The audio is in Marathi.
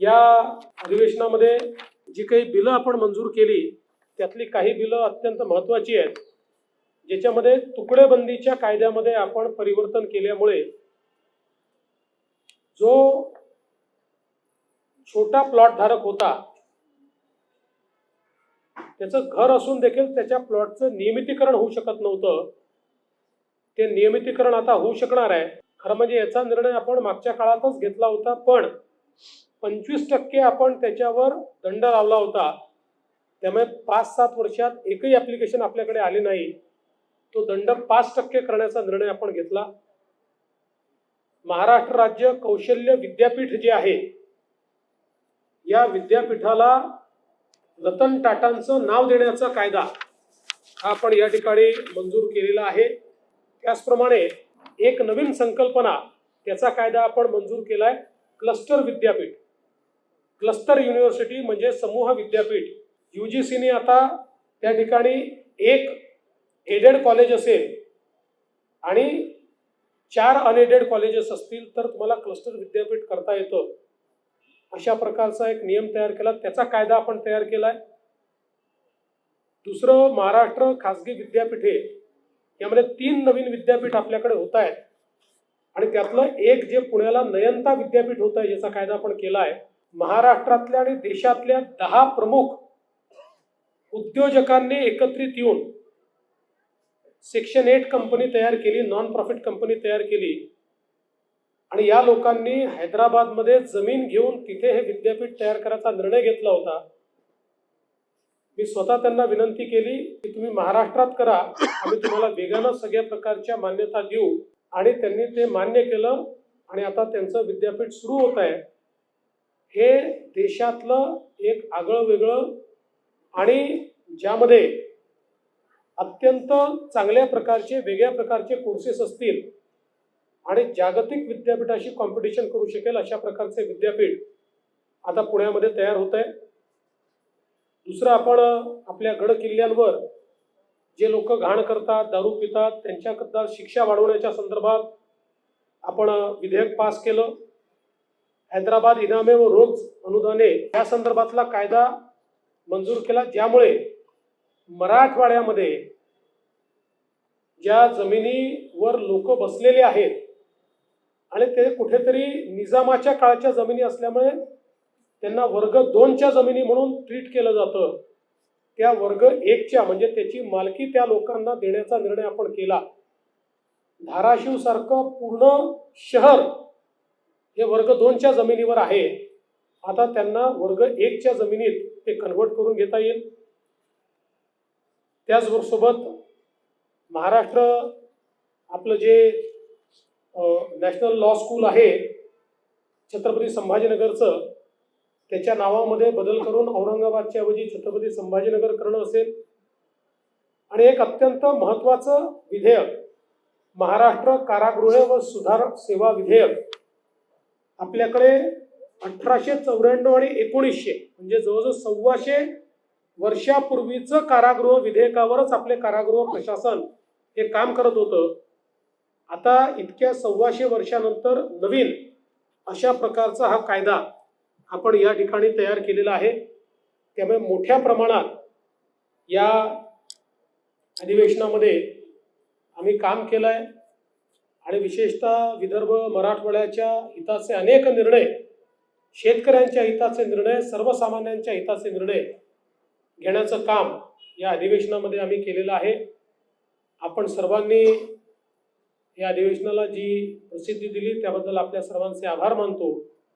या अधिवेशनामध्ये जी काही बिलं आपण मंजूर केली त्यातली काही बिलं अत्यंत महत्त्वाची आहेत. ज्याच्यामध्ये तुकडेबंदीच्या कायद्यामध्ये आपण परिवर्तन केल्यामुळे जो छोटा प्लॉट धारक होता त्याचं घर असून देखील त्याच्या प्लॉटचं नियमितीकरण होऊ शकत नव्हतं. ते नियमितीकरण आता होऊ शकणार आहे. खरं म्हणजे याचा निर्णय आपण मागच्या काळातच घेतला होता पण पंचवीस टक्के आपण त्याच्यावर दंड लावला होता. त्यामुळे पाच सात वर्षात एकही ॲप्लिकेशन आपल्याकडे आले नाही. तो दंड पाच टक्के करण्याचा निर्णय आपण घेतला. महाराष्ट्र राज्य कौशल्य विद्यापीठ जे आहे या विद्यापीठाला रतन टाटांचं नाव देण्याचा कायदा हा आपण या ठिकाणी मंजूर केलेला आहे. त्याचप्रमाणे एक नवीन संकल्पना त्याचा कायदा आपण मंजूर केला आहे क्लस्टर विद्यापीठ. क्लस्टर युनिव्हर्सिटी म्हणजे समूह विद्यापीठ. यू जी सीने आता त्या ठिकाणी एक एडेड कॉलेज असेल आणि चार अनएडेड कॉलेजेस असतील तर तुम्हाला क्लस्टर विद्यापीठ करता येतं. अशा प्रकारचा एक नियम तयार केला. त्याचा कायदा आपण तयार केला आहे दुसरं महाराष्ट्र खासगी विद्यापीठे यामध्ये तीन नवीन विद्यापीठ आपल्याकडे होत आहेत. आणि त्यातलं एक जे पुण्याला नयनता विद्यापीठ होत आहे ज्याचा कायदा आपण केला आहे महाराष्ट्रातल्या आणि देशातल्या दहा प्रमुख उद्योजकांनी एकत्रित येऊन सेक्शन एट कंपनी तयार केली नॉन प्रॉफिट कंपनी तयार केली. आणि या लोकांनी हैदराबादमध्ये जमीन घेऊन तिथे हे विद्यापीठ तयार करायचा निर्णय घेतला होता. मी स्वतः त्यांना विनंती केली की तुम्ही महाराष्ट्रात करा आम्ही तुम्हाला वेगानं सगळ्या प्रकारच्या मान्यता देऊ. आणि त्यांनी ते मान्य केलं आणि आता त्यांचं विद्यापीठ सुरू होत आहे. हे देशातलं एक आगळं वेगळं आणि ज्यामध्ये अत्यंत चांगल्या प्रकारचे वेगळ्या प्रकारचे कोर्सेस असतील आणि जागतिक विद्यापीठाशी कॉम्पिटिशन करू शकेल अशा प्रकारचे विद्यापीठ आता पुण्यामध्ये तयार होत आहे दुसरं आपण आपल्या गड किल्ल्यांवर जे लोक घाण करतात दारू पितात त्यांच्याकरता शिक्षा वाढवण्याच्या संदर्भात आपण विधेयक पास केलं. हैदराबाद इनामे व रोज अनुदाने या संदर्भातला कायदा मंजूर केला ज्यामुळे मराठवाड्यामध्ये ज्या जमिनीवर लोक बसलेले आहेत आणि ते कुठेतरी निजामाच्या काळाच्या जमिनी असल्यामुळे त्यांना वर्ग दोनच्या जमिनी म्हणून ट्रीट केलं जातं. त्या वर्ग एकच्या म्हणजे त्याची मालकी त्या लोकांना देण्याचा निर्णय आपण केला. धाराशिवसारखं पूर्ण शहर हे वर्ग दोनच्या जमिनीवर आहे. आता त्यांना वर्ग एकच्या जमिनीत ते कन्व्हर्ट करून घेता येईल. त्याचबरोबर महाराष्ट्र आपलं जे नॅशनल लॉ स्कूल आहे छत्रपती संभाजीनगरचं त्याच्या नावामध्ये बदल करून औरंगाबादच्या ऐवजी छत्रपती संभाजीनगर करणं असेल. आणि एक अत्यंत महत्त्वाचं विधेयक महाराष्ट्र कारागृह व सुधार सेवा विधेयक आपल्याकडे अठराशे चौऱ्याण्णव आणि एकोणीसशे म्हणजे जवळजवळ सव्वाशे वर्षापूर्वीचं कारागृह विधेयकावरच आपले कारागृह प्रशासन हे काम करत होतं. आता इतक्या सव्वाशे वर्षानंतर नवीन अशा प्रकारचा हा कायदा आपण या ठिकाणी तयार केलेला आहे. त्यामुळे मोठ्या प्रमाणात या अधिवेशनामध्ये आम्ही काम केलं आहे आणि विशेषतः विदर्भ मराठवाड्याच्या हिताचे अनेक निर्णय शेतकऱ्यांच्या हिताचे निर्णय सर्वसामान्यांच्या हिताचे निर्णय घेण्याचं काम या अधिवेशनामध्ये आम्ही केलेलं आहे. आपण सर्वांनी या अधिवेशनाला जी प्रसिद्धी दिली त्याबद्दल आपल्या सर्वांचे आभार मानतो.